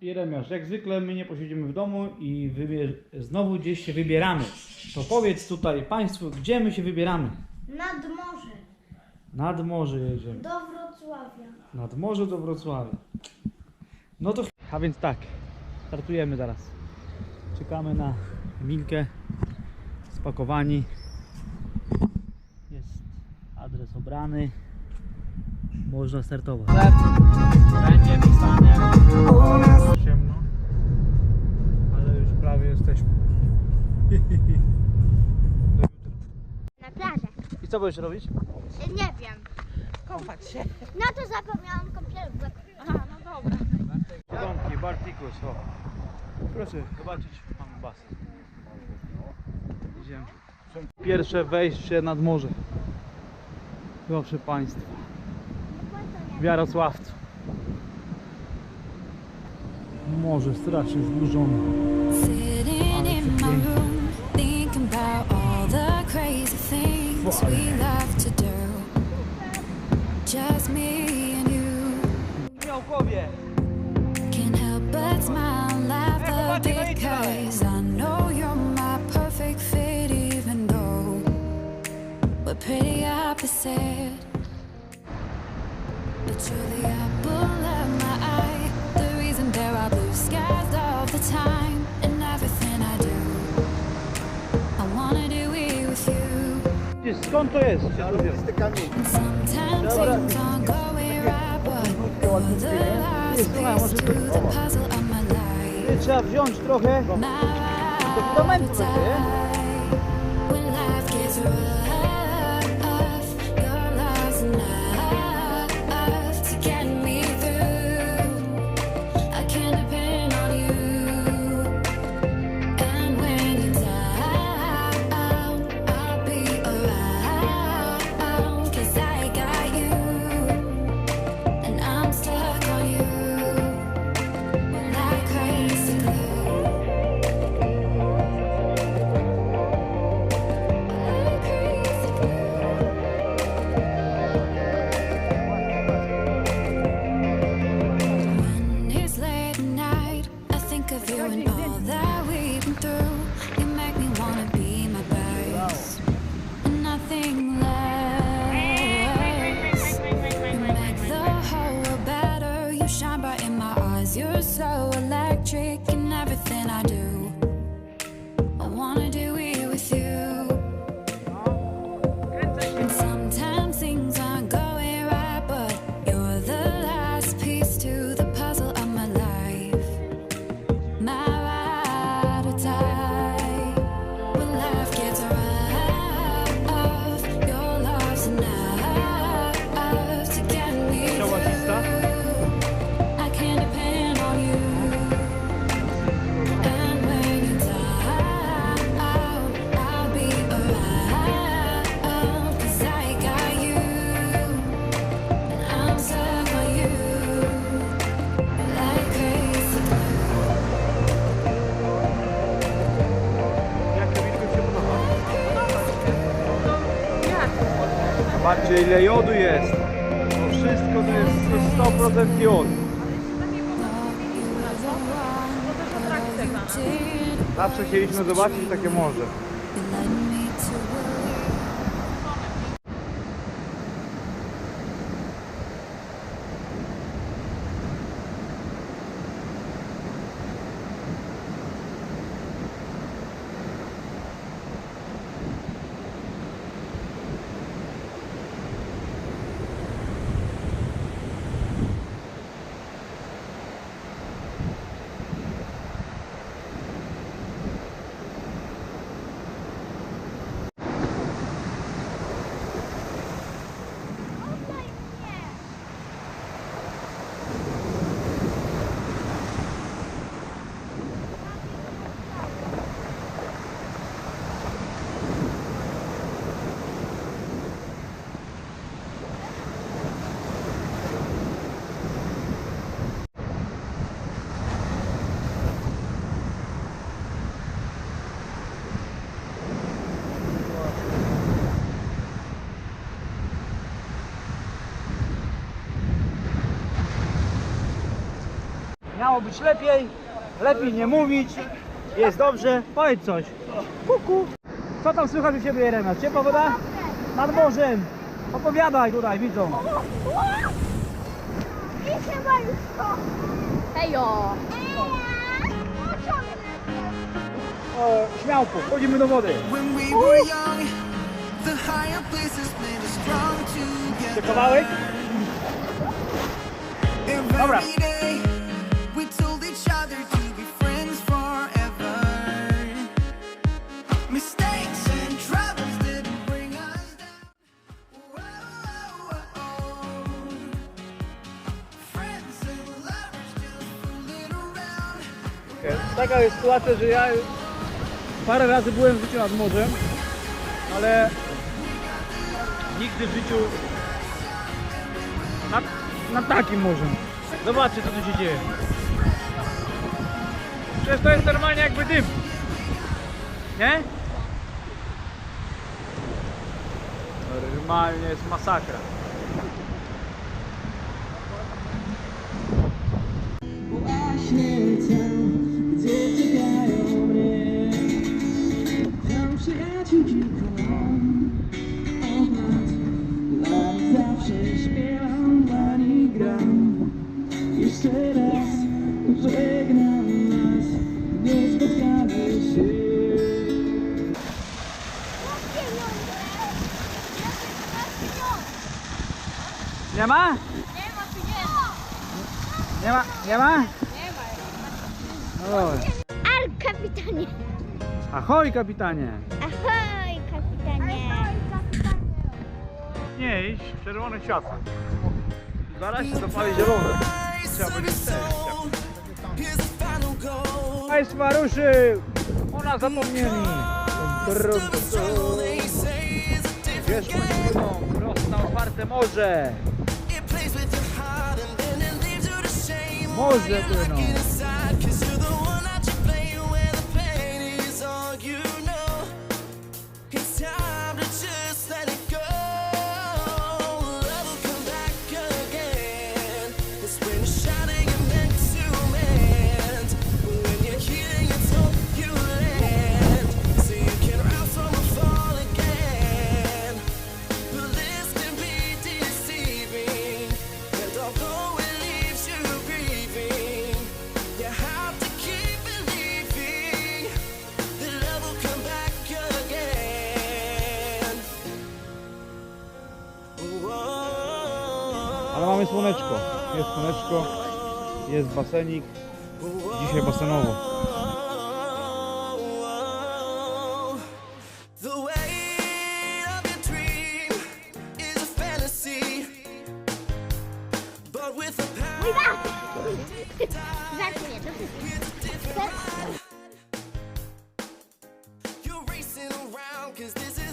Jeremiasz, jak zwykle my nie posiedzimy w domu i znowu gdzieś się wybieramy. To powiedz tutaj Państwu, gdzie my się wybieramy? Nad morze. Nad morze jedziemy. Do Wrocławia. Nad morze do Wrocławia. No to, a więc tak, startujemy zaraz. Czekamy na Milkę, spakowani. Jest adres obrany. Można startować. Będzie pisanie. Ciemno, ale już prawie jesteśmy. Do jutra. Na plażę. I co będziesz robić? Nie wiem. Kąpać się. No to zapomniałam kąpielówek. Aha, no dobra. Siedzonki, Bartikus, o. Proszę zobaczyć, mamy basen. Idziemy. Pierwsze wejście nad morze. Proszę Państwa, w Jarosławcu. Morze strasznie zburzone. Sitting in my room, thinking about all the crazy things we love to do. Just me and you. Miałkowie! Can't help but smile and laugh a bit because I know you're my perfect fit, even though we're pretty opposite. Piece to the puzzle of my life. Trzeba wziąć trochę. Będzie, nie? Ile jodu jest. To wszystko to jest to 100% jod. Zawsze chcieliśmy zobaczyć takie morze. Miało być lepiej, lepiej nie mówić, jest dobrze, powiedz coś. Kuku. Co tam słychać u Ciebie, Jeremia? Ciepła woda? Nad morzem. Opowiadaj tutaj, widzą. I się walisko. Hejo! O, śmiałku, wchodzimy do wody. When we were Taka jest sytuacja, że ja parę razy byłem w życiu nad morzem, ale nigdy w życiu nad, nad takim morzem. Zobaczcie co tu się dzieje. Przecież to jest normalnie jakby dym. Nie? Normalnie jest masakra. Nie ma? Nie ma. Nie ma? Nie ma? No dobra. Al kapitanie. Ahoj kapitanie! Ahoj kapitanie. Nie iść czerwone światło. Zaraz się zapali zielone. Trzeba będzie. Państwa ruszył! O nas zapomnieli! Wiesz, prosto na otwarte morze! Música meu irmão.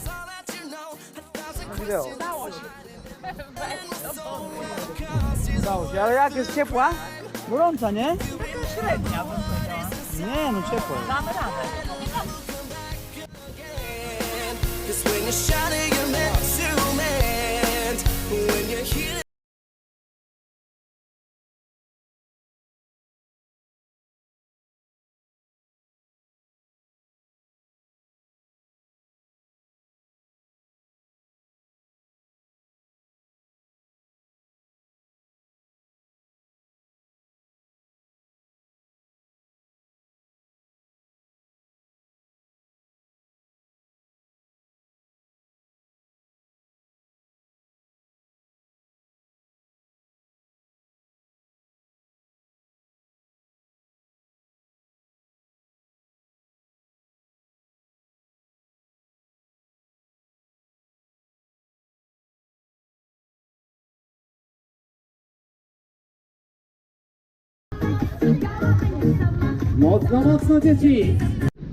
All that you know. A thousand wideo. questions. Dało się. Udało się, ale jak jest ciepła? Gorąca, nie? Średnia bym powiedziała. Nie, no ciepła. Damy radę. Cause when you're shining, you're meant to Mocno, mocno dzieci!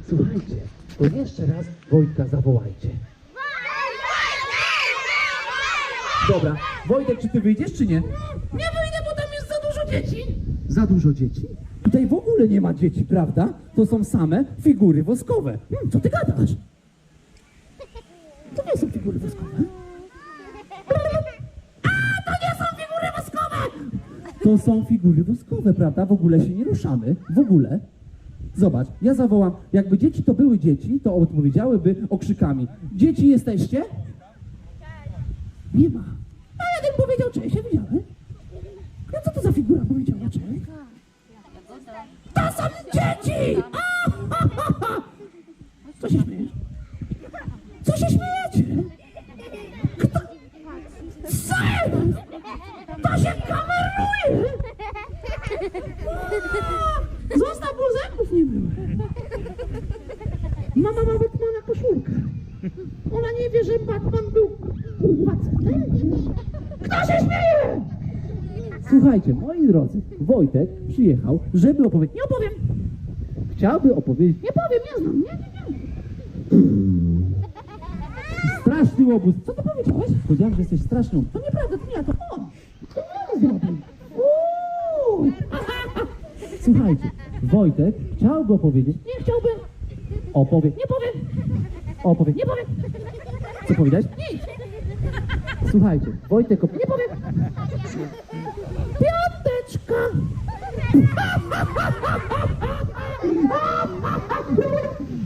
Słuchajcie, to jeszcze raz Wojtka zawołajcie. Dobra, Wojtek, czy ty wyjdziesz, czy nie? Nie wyjdę, bo tam jest za dużo dzieci. Za dużo dzieci? Tutaj w ogóle nie ma dzieci, prawda? To są same figury woskowe. Hmm, co ty gadasz? To nie są figury woskowe. To są figury woskowe! Prawda? W ogóle się nie ruszamy. W ogóle. Zobacz, ja zawołam, jakby dzieci to były dzieci, to odpowiedziałyby okrzykami. Dzieci jesteście? Nie ma. A jeden powiedział cześć, ja widziałem. No co to za figura powiedziała cześć? To są dzieci! A, ha. Co się śmiejesz? Co się śmiejecie? Kto? Co jest? To się kameruje! Zostaw, bo zębów nie było. Mama ma Batmana koszulkę. Ona nie wie, że Batman był facetem. Kto się śmieje? Słuchajcie, moi drodzy, Wojtek przyjechał, żeby opowiedzieć. Nie opowiem! Chciałby opowiedzieć. Nie powiem, nie znam. Nie, nie, nie. Straszny łobuz. Co ty powiedziałeś? Powiedziałem, że jesteś straszny łobuz. To nieprawda, to nie ja, to on. To on zrobił. Uuu. Słuchajcie, Wojtek chciałby opowiedzieć. Nie chciałby. Opowie. Nie powiem. Opowie. Nie powiem. Co powiedziałeś? Nic. Słuchajcie, Wojtek. Nie powiem.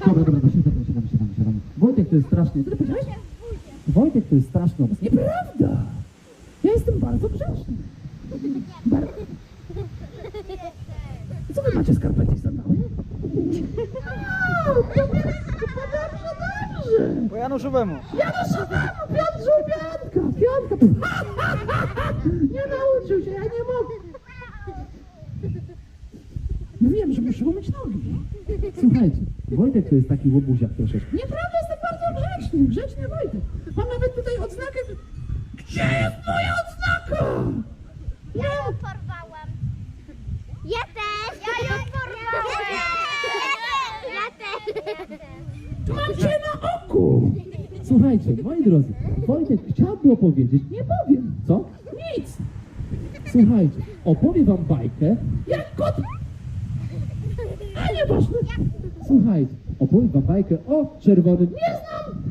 Dobra, dobra, dobra, siadamy, siadamy, siadamy, siadamy. Wojtek to jest straszny. Co ty powiedziałeś? Wojtek to jest straszny obraz. Nieprawda. Ja jestem bardzo grzeczny. Bardzo. Co wy macie skarpety i sandały? Dobrze, dobrze. Po Januszowemu. Januszowemu, Piotrze, piątka, piątka. Nie nauczył się, ja nie mogę. Mówiłem, że muszę umyć nogi. Słuchajcie, Wojtek to jest taki łobuziak troszeczkę. Nieprawda, jestem bardzo grzeczny, grzeczny Wojtek. Mam nawet tutaj odznakę. Gdzie jest moja odznaka? Ja ją porwałam. Ja też. Ja ją porwałam. Ja też. Mam cię na oku! Słuchajcie, moi drodzy, Wojtek chciałby opowiedzieć, nie powiem. Co? Nic! Słuchajcie, opowiem wam bajkę, jak kot... A nieważne. Słuchajcie, opowiem wam bajkę o czerwonym... Nie znam!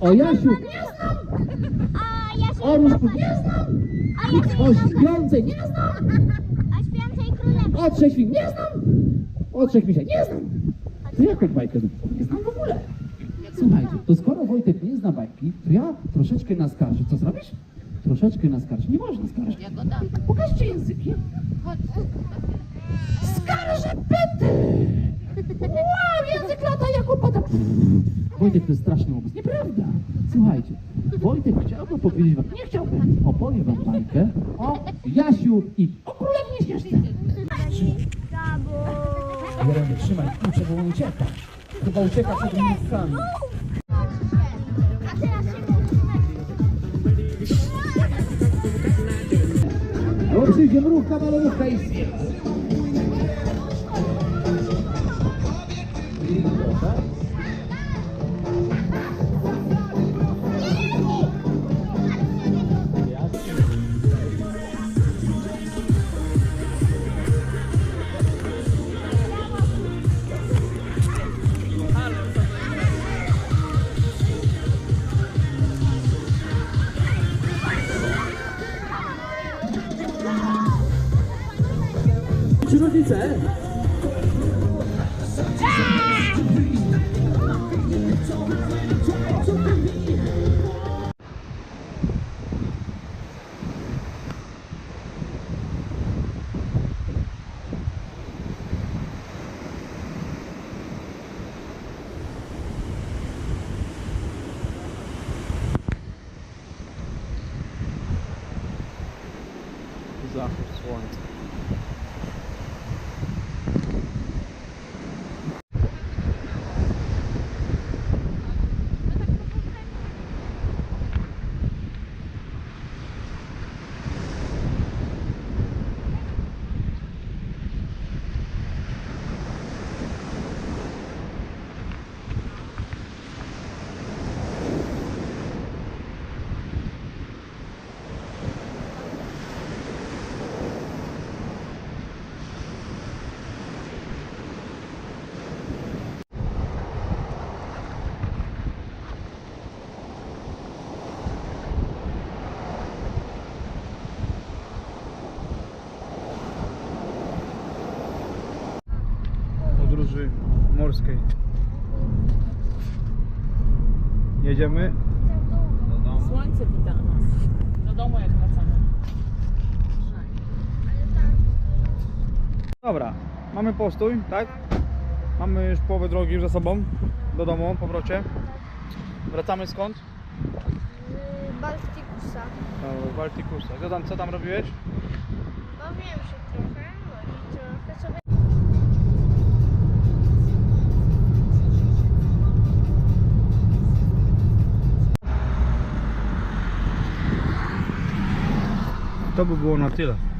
O Jasiu, nie znam! A ja się... O Różku, nie znam! A ja się... O śpiącej, nie znam! A śpiącej królewskiej. O trzech świn, nie znam! O trzech misiach, nie znam! To jaką bajkę znam? Nie znam w ogóle. Słuchajcie, to skoro Wojtek nie zna bajki, to ja troszeczkę naskarżę. Co zrobisz? Troszeczkę naskarżę. Nie można skarżyć. Pokażcie języki. Skarżę pyty! Wow, język lata jak opada. Wojtek to jest straszny obraz. Nieprawda. Słuchajcie, Wojtek chciałby powiedzieć wam, nie chciałby, opowiem wam bajkę o Jasiu i o królewnie Śnieżce. Jeremy, trzymaj klucze, bo on ucieka. Chyba ucieka przed miejscami. Oxygen ruka balonu kayısı. I zjedz. Czy rodzice? Krakowskiej. Jedziemy. Słońce wita nas. Do domu jak wracamy. Dobra, mamy postój, tak? Mamy już połowę drogi już za sobą. Do domu, po powrocie. Wracamy skąd? Baltikusa. Z Baltikusa. Co tam, co tam robiłeś? Bawiłem się trochę, To by było na tyle.